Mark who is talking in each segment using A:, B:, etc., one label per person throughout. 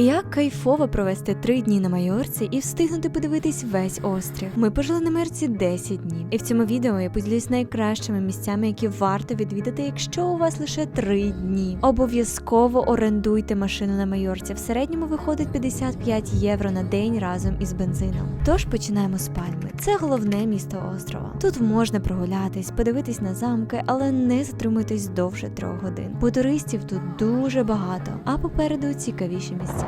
A: Як кайфово провести три дні на Майорці і встигнути подивитись весь острів. Ми пожили на Мерці 10 днів, і в цьому відео я поділюсь найкращими місцями, які варто відвідати, якщо у вас лише три дні. Обов'язково орендуйте машину на Майорці. В середньому виходить 55 євро на день разом із бензином. Тож починаємо з Пальми. Це головне місто острова. Тут можна прогулятись, подивитись на замки, але не затримуйтесь довше трьох годин. Бо туристів тут дуже багато, а попереду цікавіші місця.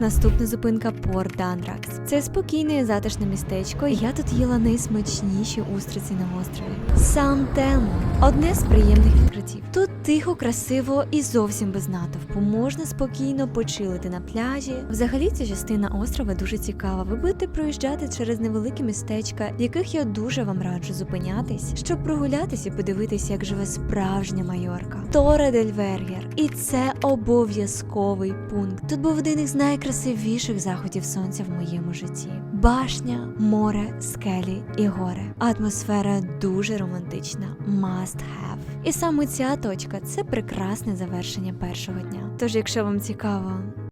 A: Наступна зупинка Порт Данракс. Це спокійне і затишне містечко. Я тут їла найсмачніші устриці на острові. Сам Тему одне з приємних відкриттів. Тут тихо, красиво і зовсім без натовпу. Можна спокійно почилити на пляжі. Взагалі ця частина острова дуже цікава. Ви будете проїжджати через невеликі містечка, в яких я дуже вам раджу зупинятись, щоб прогулятися і подивитись, як живе справжня майорка. Торе дель Вер'єр. І це обов'язковий пункт. Тут був один із найкрасивіших заходів сонця в моєму житті. Башня, море, скелі і гори. Атмосфера дуже романтична. Must have. І саме ця точка це прекрасне завершення першого дня. Тож, якщо вам цікаво